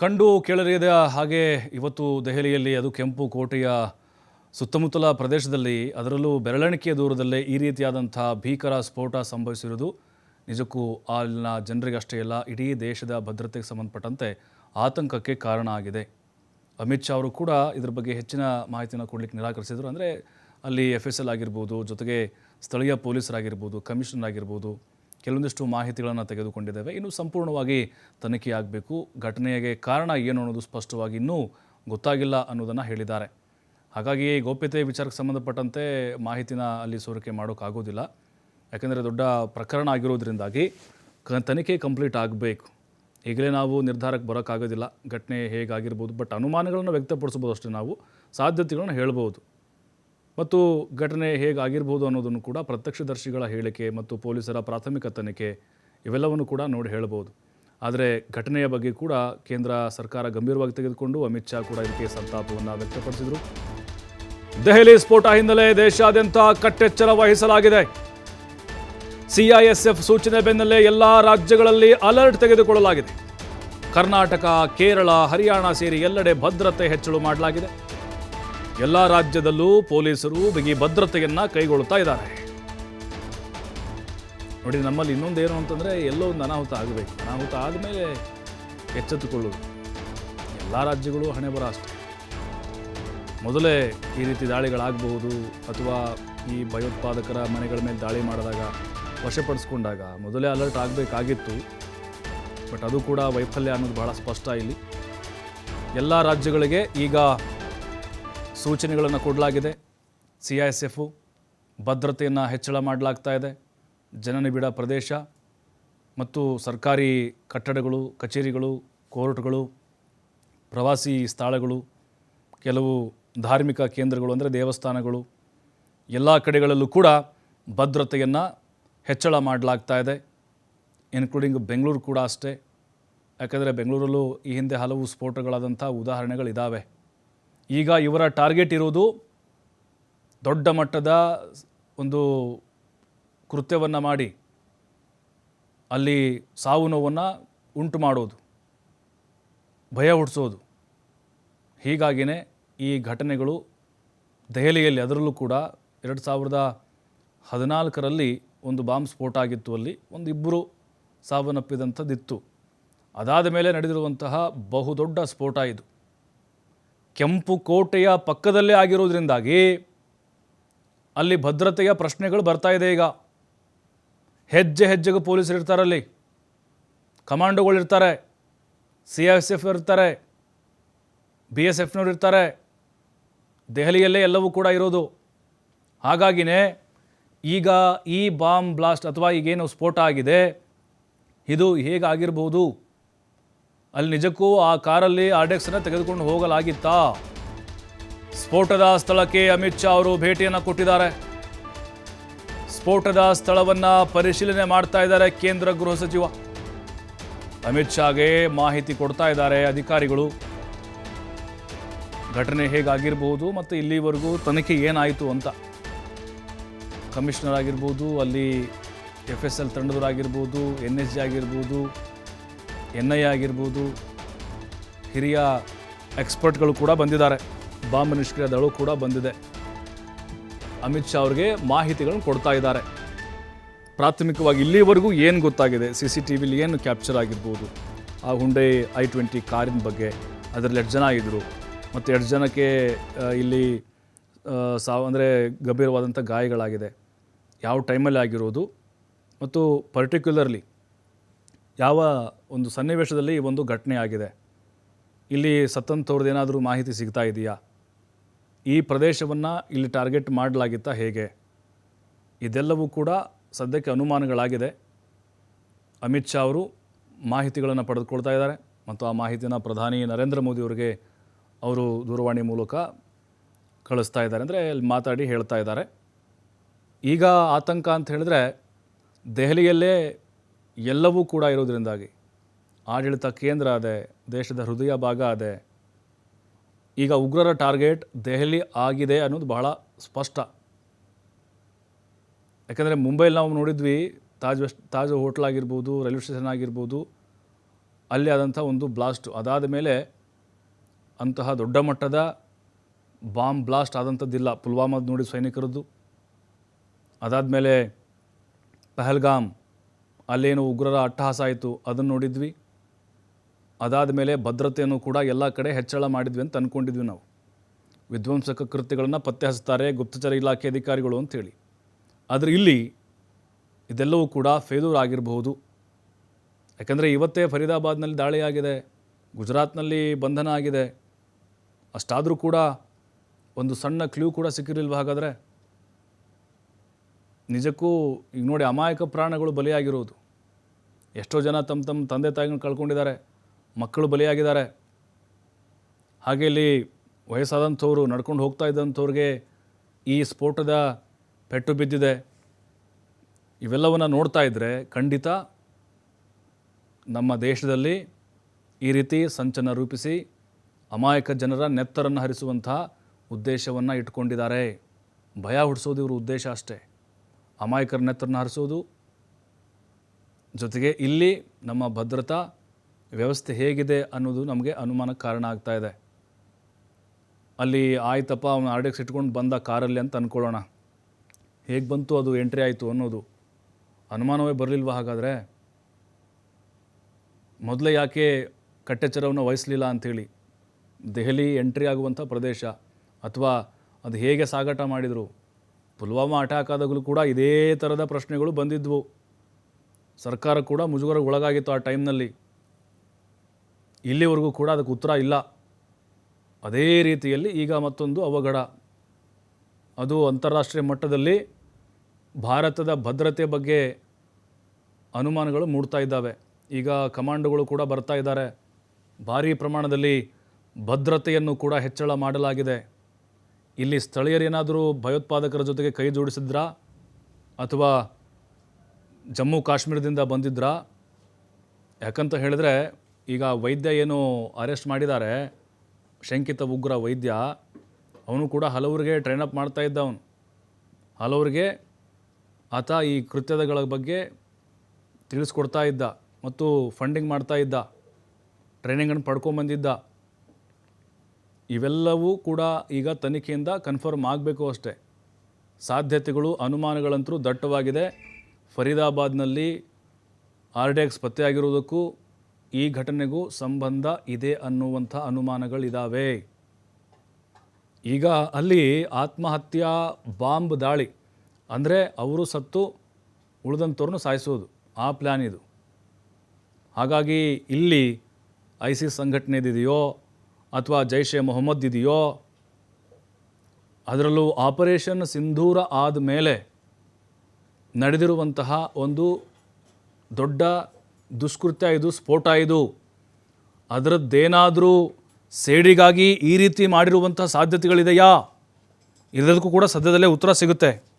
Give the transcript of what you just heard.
ಕಂಡು ಕೇಳರಿಯದ ಹಾಗೆ ಇವತ್ತು ದೆಹಲಿಯಲ್ಲಿ ಅದು ಕೆಂಪು ಕೋಟೆಯ ಸುತ್ತಮುತ್ತಲ ಪ್ರದೇಶದಲ್ಲಿ ಅದರಲ್ಲೂ ಬೆರಳೆಣಿಕೆಯ ದೂರದಲ್ಲೇ ಈ ರೀತಿಯಾದಂಥ ಭೀಕರ ಸ್ಫೋಟ ಸಂಭವಿಸಿರುವುದು ನಿಜಕ್ಕೂ ಅಲ್ಲಿನ ಜನರಿಗಷ್ಟೇ ಅಲ್ಲ, ಇಡೀ ದೇಶದ ಭದ್ರತೆಗೆ ಸಂಬಂಧಪಟ್ಟಂತೆ ಆತಂಕಕ್ಕೆ ಕಾರಣ ಆಗಿದೆ. ಅಮಿತ್ ಶಾ ಅವರು ಕೂಡ ಇದರ ಬಗ್ಗೆ ಹೆಚ್ಚಿನ ಮಾಹಿತಿಯನ್ನು ಕೊಡಲಿಕ್ಕೆ ನಿರಾಕರಿಸಿದರು. ಅಂದರೆ ಅಲ್ಲಿ ಎಫ್ ಎಸ್ ಎಲ್ ಆಗಿರ್ಬೋದು, ಜೊತೆಗೆ ಸ್ಥಳೀಯ ಪೊಲೀಸರಾಗಿರ್ಬೋದು, ಕಮಿಷನರ್ ಆಗಿರ್ಬೋದು ಕೆಲವೊಂದಿಷ್ಟು ಮಾಹಿತಿಗಳನ್ನು ತೆಗೆದುಕೊಂಡಿದ್ದೇವೆ. ಇನ್ನು ಸಂಪೂರ್ಣವಾಗಿ ತನಿಖೆಯಾಗಬೇಕು ಘಟನೆಗೆ ಕಾರಣ ಏನು ಅನ್ನೋದು ಸ್ಪಷ್ಟವಾಗಿ ಇನ್ನೂ ಗೊತ್ತಾಗಿಲ್ಲ ಅನ್ನೋದನ್ನು ಹೇಳಿದ್ದಾರೆ. ಹಾಗಾಗಿ ಗೌಪ್ಯತೆ ವಿಚಾರಕ್ಕೆ ಸಂಬಂಧಪಟ್ಟಂತೆ ಮಾಹಿತಿನ ಅಲ್ಲಿ ಸೋರಿಕೆ ಮಾಡೋಕ್ಕಾಗೋದಿಲ್ಲ. ಯಾಕೆಂದರೆ ದೊಡ್ಡ ಪ್ರಕರಣ ಆಗಿರೋದ್ರಿಂದಾಗಿ ಕ, ತನಿಖೆ ಕಂಪ್ಲೀಟ್ ಆಗಬೇಕು. ಈಗಲೇ ನಾವು ನಿರ್ಧಾರಕ್ಕೆ ಬರೋಕ್ಕಾಗೋದಿಲ್ಲ. ಘಟನೆ ಹೇಗಾಗಿರ್ಬೋದು, ಬಟ್ ಅನುಮಾನಗಳನ್ನು ವ್ಯಕ್ತಪಡಿಸ್ಬೋದು ಅಷ್ಟೇ ನಾವು. ಸಾಧ್ಯತೆಗಳನ್ನು ಹೇಳ್ಬೋದು. ಮತ್ತು ಘಟನೆ ಹೇಗಾಗಿರ್ಬೋದು ಅನ್ನೋದನ್ನು ಕೂಡ ಪ್ರತ್ಯಕ್ಷದರ್ಶಿಗಳ ಹೇಳಿಕೆ ಮತ್ತು ಪೊಲೀಸರ ಪ್ರಾಥಮಿಕ ತನಿಖೆ ಇವೆಲ್ಲವನ್ನು ಕೂಡ ನೋಡಿ ಹೇಳಬಹುದು. ಆದರೆ ಘಟನೆಯ ಬಗ್ಗೆ ಕೂಡ ಕೇಂದ್ರ ಸರ್ಕಾರ ಗಂಭೀರವಾಗಿ ತೆಗೆದುಕೊಂಡು ಅಮಿತ್ ಶಾ ಕೂಡ ಇದಕ್ಕೆ ಸಂತಾಪವನ್ನು ವ್ಯಕ್ತಪಡಿಸಿದರು. ದೆಹಲಿ ಸ್ಫೋಟ ಹಿನ್ನೆಲೆ ದೇಶಾದ್ಯಂತ ಕಟ್ಟೆಚ್ಚರ ವಹಿಸಲಾಗಿದೆ. ಸಿಐಎಸ್ಎಫ್ ಸೂಚನೆ ಬೆನ್ನಲ್ಲೇ ಎಲ್ಲ ರಾಜ್ಯಗಳಲ್ಲಿ ಅಲರ್ಟ್ ತೆಗೆದುಕೊಳ್ಳಲಾಗಿದೆ. ಕರ್ನಾಟಕ, ಕೇರಳ, ಹರಿಯಾಣ ಸೇರಿ ಎಲ್ಲೆಡೆ ಭದ್ರತೆ ಹೆಚ್ಚಳ ಮಾಡಲಾಗಿದೆ. ಎಲ್ಲ ರಾಜ್ಯದಲ್ಲೂ ಪೊಲೀಸರು ಬಿಗಿ ಭದ್ರತೆಯನ್ನ ಕೈಗೊಳ್ತಾ ಇದ್ದಾರೆ. ನೋಡಿ, ನಮ್ಮಲ್ಲಿ ಇನ್ನೊಂದೇನು ಅಂತಂದರೆ ಎಲ್ಲೋ ಒಂದು ಅನಾಹುತ ಆಗಬೇಕು. ಅನಾಹುತ ಆದಮೇಲೆ ಎಚ್ಚೆತ್ತುಕೊಳ್ಳೋದು ಎಲ್ಲ ರಾಜ್ಯಗಳು ಹಣೆ ಬರ ಅಷ್ಟೇ. ಮೊದಲೇ ಈ ರೀತಿ ದಾಳಿಗಳಾಗಬಹುದು ಅಥವಾ ಈ ಭಯೋತ್ಪಾದಕರ ಮನೆಗಳ ಮೇಲೆ ದಾಳಿ ಮಾಡಿದಾಗ ವಶಪಡಿಸ್ಕೊಂಡಾಗ ಮೊದಲೇ ಅಲರ್ಟ್ ಆಗಬೇಕಾಗಿತ್ತು. ಬಟ್ ಅದು ಕೂಡ ವೈಫಲ್ಯ ಅನ್ನೋದು ಬಹಳ ಸ್ಪಷ್ಟ ಇಲ್ಲಿ. ಎಲ್ಲ ರಾಜ್ಯಗಳಿಗೆ ಈಗ ಸೂಚನೆಗಳನ್ನು ಕೊಡಲಾಗಿದೆ. ಸಿ ಐ ಎಸ್ ಎಫು ಭದ್ರತೆಯನ್ನು ಹೆಚ್ಚಳ ಮಾಡಲಾಗ್ತಾ ಇದೆ. ಜನನಿಬಿಡ ಪ್ರದೇಶ ಮತ್ತು ಸರ್ಕಾರಿ ಕಟ್ಟಡಗಳು, ಕಚೇರಿಗಳು, ಕೋರ್ಟ್ಗಳು, ಪ್ರವಾಸಿ ಸ್ಥಳಗಳು, ಕೆಲವು ಧಾರ್ಮಿಕ ಕೇಂದ್ರಗಳು ಅಂದರೆ ದೇವಸ್ಥಾನಗಳು, ಎಲ್ಲ ಕಡೆಗಳಲ್ಲೂ ಕೂಡ ಭದ್ರತೆಯನ್ನು ಹೆಚ್ಚಳ ಮಾಡಲಾಗ್ತಾ ಇದೆ. ಇನ್ಕ್ಲೂಡಿಂಗ್ ಬೆಂಗಳೂರು ಕೂಡ ಅಷ್ಟೇ. ಯಾಕೆಂದರೆ ಬೆಂಗಳೂರಲ್ಲೂ ಈ ಹಿಂದೆ ಹಲವು ಸ್ಫೋಟಗಳಾದಂಥ ಉದಾಹರಣೆಗಳಿದ್ದಾವೆ ಈಗ ಇವರ ಟಾರ್ಗೆಟ್ ಇರುವುದು ದೊಡ್ಡ ಮಟ್ಟದ ಒಂದು ಕೃತ್ಯವನ್ನು ಮಾಡಿ ಅಲ್ಲಿ ಸಾವು ನೋವನ್ನು ಉಂಟು ಮಾಡೋದು, ಭಯ ಹುಟ್ಟಿಸೋದು ಹೀಗಾಗಿಯೇ ಈ ಘಟನೆಗಳು ದೆಹಲಿಯಲ್ಲಿ, ಅದರಲ್ಲೂ ಕೂಡ ಎರಡು ಸಾವಿರದ ಹದಿನಾಲ್ಕರಲ್ಲಿ ಒಂದು ಬಾಂಬ್ ಸ್ಫೋಟ ಆಗಿತ್ತು. ಅಲ್ಲಿ ಒಂದು ಇಬ್ಬರು ಸಾವನ್ನಪ್ಪಿದಂಥದ್ದಿತ್ತು. ಅದಾದ ಮೇಲೆ ನಡೆದಿರುವಂತಹ ಬಹುದೊಡ್ಡ ಸ್ಫೋಟ ಇದು. ಕೆಂಪು ಕೋಟೆಯ ಪಕ್ಕದಲ್ಲೇ ಆಗಿರೋದ್ರಿಂದಾಗಿ ಅಲ್ಲಿ ಭದ್ರತೆಯ ಪ್ರಶ್ನೆಗಳು ಬರ್ತಾ ಇದೆ ಈಗ. ಹೆಜ್ಜೆ ಹೆಜ್ಜೆಗೂ ಪೊಲೀಸರು ಇರ್ತಾರಲ್ಲಿ ಕಮಾಂಡೋಗಳು ಇರ್ತಾರೆ. ಸಿ ಎಸ್ ಎಫ್ ಇರ್ತಾರೆ. ಬಿ ಎಸ್ ಎಫ್ನವ್ರು ಇರ್ತಾರೆ. ದೆಹಲಿಯಲ್ಲೇ ಎಲ್ಲವೂ ಕೂಡ ಇರೋದು. ಹಾಗಾಗಿನೇ ಈಗ ಈ ಬಾಂಬ್ ಬ್ಲಾಸ್ಟ್ ಅಥವಾ ಈಗೇನು ಸ್ಫೋಟ ಆಗಿದೆ, ಇದು ಹೇಗಾಗಿರ್ಬೋದು? ಅಲ್ಲಿ ನಿಜಕ್ಕೂ ಆ ಕಾರಲ್ಲಿ ಆರ್ಡೆಕ್ಸನ್ನು ತೆಗೆದುಕೊಂಡು ಹೋಗಲಾಗಿತ್ತಾ? ಸ್ಫೋಟದ ಸ್ಥಳಕ್ಕೆ ಅಮಿತ್ ಶಾ ಅವರು ಭೇಟಿಯನ್ನು ಕೊಟ್ಟಿದ್ದಾರೆ. ಸ್ಫೋಟದ ಸ್ಥಳವನ್ನು ಪರಿಶೀಲನೆ ಮಾಡ್ತಾ ಇದ್ದಾರೆ ಕೇಂದ್ರ ಗೃಹ ಸಚಿವ. ಅಮಿತ್ ಶಾಗೆ ಮಾಹಿತಿ ಕೊಡ್ತಾ ಇದ್ದಾರೆ ಅಧಿಕಾರಿಗಳು. ಘಟನೆ ಹೇಗಾಗಿರ್ಬೋದು ಮತ್ತು ಇಲ್ಲಿವರೆಗೂ ತನಿಖೆ ಏನಾಯಿತು ಅಂತ. ಕಮಿಷನರ್ ಆಗಿರ್ಬೋದು, ಅಲ್ಲಿ ಎಫ್ ಎಸ್ ಎಲ್ ತಂಡದವರಾಗಿರ್ಬೋದು ಎನ್ ಎಸ್ ಜಿ ಆಗಿರ್ಬೋದು ಎನ್ ಐ ಆಗಿರ್ಬೋದು, ಹಿರಿಯ ಎಕ್ಸ್ಪರ್ಟ್ಗಳು ಕೂಡ ಬಂದಿದ್ದಾರೆ. ಬಾಂಬ್ ನಿಷ್ಕ್ರಿಯ ದಳು ಕೂಡ ಬಂದಿದೆ. ಅಮಿತ್ ಶಾ ಅವ್ರಿಗೆ ಮಾಹಿತಿಗಳನ್ನು ಕೊಡ್ತಾ ಇದ್ದಾರೆ. ಪ್ರಾಥಮಿಕವಾಗಿ ಇಲ್ಲಿವರೆಗೂ ಏನು ಗೊತ್ತಾಗಿದೆ? ಸಿ ಸಿ ಟಿ ವಿಲಿ ಏನು ಕ್ಯಾಪ್ಚರ್ ಆಗಿರ್ಬೋದು? ಆ ಹುಂಡೆ ಐ ಟ್ವೆಂಟಿ ಕಾರಿನ ಬಗ್ಗೆ ಅದರಲ್ಲಿ ಎರಡು ಜನ ಇದ್ದರು ಮತ್ತು ಎರಡು ಜನಕ್ಕೆ ಇಲ್ಲಿ ಸಾವು ಅಂದರೆ ಗಂಭೀರವಾದಂಥ ಗಾಯಗಳಾಗಿದೆ? ಯಾವ ಟೈಮಲ್ಲಿ ಆಗಿರೋದು? ಮತ್ತು ಪರ್ಟಿಕ್ಯುಲರ್ಲಿ ಯಾವ ಒಂದು ಸನ್ನಿವೇಶದಲ್ಲಿ ಈ ಒಂದು ಘಟನೆ ಆಗಿದೆ? ಇಲ್ಲಿ ಸತ್ತಂಥವ್ರದ್ದು ಏನಾದರೂ ಮಾಹಿತಿ ಸಿಗ್ತಾ ಇದೆಯಾ? ಈ ಪ್ರದೇಶವನ್ನು ಇಲ್ಲಿ ಟಾರ್ಗೆಟ್ ಮಾಡಲಾಗಿತ್ತಾ ಹೇಗೆ? ಇದೆಲ್ಲವೂ ಕೂಡ ಸದ್ಯಕ್ಕೆ ಅನುಮಾನಗಳಾಗಿದೆ. ಅಮಿತ್ ಶಾ ಅವರು ಮಾಹಿತಿಗಳನ್ನು ಪಡೆದುಕೊಳ್ತಾ ಇದ್ದಾರೆ ಮತ್ತು ಆ ಮಾಹಿತಿನ ಪ್ರಧಾನಿ ನರೇಂದ್ರ ಮೋದಿ ಅವರಿಗೆ ಅವರು ದೂರವಾಣಿ ಮೂಲಕ ಕಳಿಸ್ತಾ ಇದ್ದಾರೆ ಅಂದರೆ ಅಲ್ಲಿ ಮಾತಾಡಿ ಹೇಳ್ತಾ ಇದ್ದಾರೆ. ಈಗ ಆತಂಕ ಅಂತ ಹೇಳಿದ್ರೆ ದೆಹಲಿಯಲ್ಲೇ ಎಲ್ಲವೂ ಕೂಡ ಇರೋದರಿಂದಾಗಿ ಆಡಳಿತ ಕೇಂದ್ರ ಅದೇ ದೇಶದ ಹೃದಯ ಭಾಗ ಅದೇ ಈಗ ಉಗ್ರರ ಟಾರ್ಗೆಟ್ ದೆಹಲಿ ಆಗಿದೆ ಅನ್ನೋದು ಬಹಳ ಸ್ಪಷ್ಟ. ಯಾಕೆಂದರೆ ಮುಂಬೈಲಿ ನಾವು ನೋಡಿದ್ವಿ, ತಾಜ್ ವೆಸ್ಟ್, ತಾಜ್ ಹೋಟ್ಲ್ ಆಗಿರ್ಬೋದು, ರೈಲ್ವೆ ಸ್ಟೇಷನ್ ಆಗಿರ್ಬೋದು, ಅಲ್ಲಿ ಆದಂಥ ಒಂದು ಬ್ಲಾಸ್ಟು. ಅದಾದ ಮೇಲೆ ಅಂತಹ ದೊಡ್ಡ ಮಟ್ಟದ ಬಾಂಬ್ ಬ್ಲಾಸ್ಟ್ ಆದಂಥದ್ದಿಲ್ಲ. ಪುಲ್ವಾಮಾದ ನೋಡಿ ಸೈನಿಕರದ್ದು. ಅದಾದಮೇಲೆ ಪಹಲ್ಗಾಮ್ ಅಲ್ಲೇನು ಉಗ್ರರ ಅಟ್ಟಹಾಸ ಆಯಿತು, ಅದನ್ನು ನೋಡಿದ್ವಿ. ಅದಾದ ಮೇಲೆ ಭದ್ರತೆಯನ್ನು ಕೂಡ ಎಲ್ಲ ಕಡೆ ಹೆಚ್ಚಳ ಮಾಡಿದ್ವಿ ಅಂತ ಅಂದ್ಕೊಂಡಿದ್ವಿ ನಾವು. ವಿಧ್ವಂಸಕ ಕೃತ್ಯಗಳನ್ನು ಪತ್ತೆ ಹಚ್ತಾರೆ ಗುಪ್ತಚರ ಇಲಾಖೆ ಅಧಿಕಾರಿಗಳು ಅಂಥೇಳಿ. ಆದರೆ ಇಲ್ಲಿ ಇದೆಲ್ಲವೂ ಕೂಡ ಫೇಲೂರ್ ಆಗಿರಬಹುದು. ಯಾಕಂದರೆ ಇವತ್ತೇ ಫರೀದಾಬಾದ್ನಲ್ಲಿ ದಾಳಿ ಆಗಿದೆ ಗುಜರಾತ್ನಲ್ಲಿ ಬಂಧನ ಆಗಿದೆ. ಅಷ್ಟಾದರೂ ಕೂಡ ಒಂದು ಸಣ್ಣ ಕ್ಲೂ ಕೂಡ ಸಿಕ್ಕಿರಲಿಲ್ವ ಹಾಗಾದರೆ? ನಿಜಕ್ಕೂ ಈಗ ನೋಡಿ ಅಮಾಯಕ ಪ್ರಾಣಗಳು ಬಲಿಯಾಗಿರೋದು. ಎಷ್ಟೋ ಜನ ತಮ್ಮ ತಮ್ಮ ತಂದೆ ತಾಯಿನ ಕಳ್ಕೊಂಡಿದ್ದಾರೆ, ಮಕ್ಕಳು ಬಲಿಯಾಗಿದ್ದಾರೆ. ಹಾಗೆ ಇಲ್ಲಿ ವಯಸ್ಸಾದಂಥವ್ರು ನಡ್ಕೊಂಡು ಹೋಗ್ತಾ ಇದ್ದಂಥವ್ರಿಗೆ ಈ ಸ್ಫೋಟದ ಪೆಟ್ಟು ಬಿದ್ದಿದೆ. ಇವೆಲ್ಲವನ್ನು ನೋಡ್ತಾ ಇದ್ದರೆ ಖಂಡಿತ ನಮ್ಮ ದೇಶದಲ್ಲಿ ಈ ರೀತಿ ಸಂಚನ ರೂಪಿಸಿ ಅಮಾಯಕ ಜನರ ನೆತ್ತರನ್ನು ಹರಿಸುವಂಥ ಉದ್ದೇಶವನ್ನು ಇಟ್ಕೊಂಡಿದ್ದಾರೆ. ಭಯ ಹುಟ್ಟಿಸೋದು ಇವ್ರ ಉದ್ದೇಶ ಅಷ್ಟೇ. ಅಮಾಯಕರ ನೆತ್ತರನ್ನು ಹರಿಸೋದು ಜೊತೆಗೆ ಇಲ್ಲಿ ನಮ್ಮ ಭದ್ರತಾ ವ್ಯವಸ್ಥೆ ಹೇಗಿದೆ ಅನ್ನೋದು ನಮಗೆ ಅನುಮಾನಕ್ಕೆ ಕಾರಣ ಆಗ್ತಾ ಇದೆ. ಅಲ್ಲಿ ಆಯ್ತಪ್ಪ, ಅವನು ಆರ್ಡೆಕ್ಸ್ ಇಟ್ಕೊಂಡು ಬಂದ ಕಾರಲ್ಲಿ ಅಂತ ಅಂದ್ಕೊಳ್ಳೋಣ ಹೇಗೆ ಬಂತು ಅದು, ಎಂಟ್ರಿ ಆಯಿತು ಅನ್ನೋದು. ಅನುಮಾನವೇ ಬರಲಿಲ್ವ ಹಾಗಾದರೆ? ಮೊದಲೇ ಯಾಕೆ ಕಟ್ಟೆಚ್ಚರವನ್ನು ವಹಿಸಲಿಲ್ಲ ಅಂಥೇಳಿ? ದೆಹಲಿ ಎಂಟ್ರಿ ಆಗುವಂಥ ಪ್ರದೇಶ ಅಥವಾ ಅದು ಹೇಗೆ ಸಾಗಾಟ ಮಾಡಿದರು? ಪುಲ್ವಾಮಾ ಅಟ್ಯಾಕ್ ಆದಾಗಲೂ ಕೂಡ ಇದೇ ಥರದ ಪ್ರಶ್ನೆಗಳು ಬಂದಿದ್ವು. ಸರ್ಕಾರ ಕೂಡ ಮುಜುಗರಕ್ಕೆ ಒಳಗಾಗಿತ್ತು ಆ ಟೈಮ್ನಲ್ಲಿ. ಇಲ್ಲಿವರೆಗೂ ಕೂಡ ಅದಕ್ಕೆ ಉತ್ತರ ಇಲ್ಲ. ಅದೇ ರೀತಿಯಲ್ಲಿ ಈಗ ಮತ್ತೊಂದು ಅವಘಡ. ಅದು ಅಂತಾರಾಷ್ಟ್ರೀಯ ಮಟ್ಟದಲ್ಲಿ ಭಾರತದ ಭದ್ರತೆ ಬಗ್ಗೆ ಅನುಮಾನಗಳು ಮೂಡ್ತಾ ಇದ್ದಾವೆ. ಈಗ ಕಮಾಂಡೋಗಳು ಕೂಡ ಬರ್ತಾ ಇದ್ದಾರೆ. ಭಾರೀ ಪ್ರಮಾಣದಲ್ಲಿ ಭದ್ರತೆಯನ್ನು ಕೂಡ ಹೆಚ್ಚಳ ಮಾಡಲಾಗಿದೆ. ಇಲ್ಲಿ ಸ್ಥಳೀಯರೇನಾದರೂ ಭಯೋತ್ಪಾದಕರ ಜೊತೆಗೆ ಕೈ ಜೋಡಿಸಿದ್ರಾ ಅಥವಾ ಜಮ್ಮು ಕಾಶ್ಮೀರದಿಂದ ಬಂದಿದ್ರಾ? ಯಾಕಂತ ಹೇಳಿದ್ರೆ, ಈಗ ವೈದ್ಯ ಏನು ಅರೆಸ್ಟ್ ಮಾಡಿದ್ದಾರೆ ಶಂಕಿತ ಉಗ್ರ ವೈದ್ಯ, ಅವನು ಕೂಡ ಹಲವರಿಗೆ ಟ್ರೈನ್ ಅಪ್ ಮಾಡ್ತಾ ಇದ್ದ ಅವನು. ಹಲವರಿಗೆ ಆತ ಈ ಕೃತ್ಯದಗಳ ಬಗ್ಗೆ ತಿಳಿಸ್ಕೊಡ್ತಾ ಇದ್ದ ಮತ್ತು ಫಂಡಿಂಗ್ ಮಾಡ್ತಾ ಇದ್ದ ಟ್ರೈನಿಂಗನ್ನು ಪಡ್ಕೊಂಬಂದಿದ್ದ ಇವೆಲ್ಲವೂ ಕೂಡ ಈಗ ತನಿಖೆಯಿಂದ ಕನ್ಫರ್ಮ್ ಆಗಬೇಕು ಅಷ್ಟೇ. ಸಾಧ್ಯತೆಗಳು, ಅನುಮಾನಗಳಂತೂ ದಟ್ಟವಾಗಿದೆ. ಫರೀದಾಬಾದ್ನಲ್ಲಿ ಆರ್ಡೆಕ್ಸ್ ಪತ್ತೆಯಾಗಿರುವುದಕ್ಕೂ ಈ ಘಟನೆಗೂ ಸಂಬಂಧ ಇದೆ ಅನ್ನುವಂಥ ಅನುಮಾನಗಳಿದ್ದಾವೆ ಈಗ ಅಲ್ಲಿ ಆತ್ಮಹತ್ಯಾ ಬಾಂಬ್ ದಾಳಿ, ಅಂದರೆ ಅವರು ಸತ್ತು ಉಳಿದಂಥವ್ರನ್ನು ಸಾಯಿಸೋದು, ಆ ಪ್ಲ್ಯಾನ್ ಇದು. ಹಾಗಾಗಿ ಇಲ್ಲಿ ಐಸಿಸ್ ಸಂಘಟನೆದಿದೆಯೋ ಅಥವಾ ಜೈಷ್ ಮೊಹಮ್ಮದ್ ಇದೆಯೋ, ಅದರಲ್ಲೂ ಆಪರೇಷನ್ ಸಿಂಧೂರ ಆದ ಮೇಲೆ ನಡೆದಿರುವಂತಹ ಒಂದು ದೊಡ್ಡ ದುಷ್ಕೃತ್ಯ ಇದು, ಸ್ಫೋಟ ಇದು. ಅದರದ್ದೇನಾದರೂ ಸೇಡಿಗಾಗಿ ಈ ರೀತಿ ಮಾಡಿರುವಂಥ ಸಾಧ್ಯತೆಗಳಿದೆಯಾ? ಇದಕ್ಕೂ ಕೂಡ ಸದ್ಯದಲ್ಲೇ ಉತ್ತರ ಸಿಗುತ್ತೆ.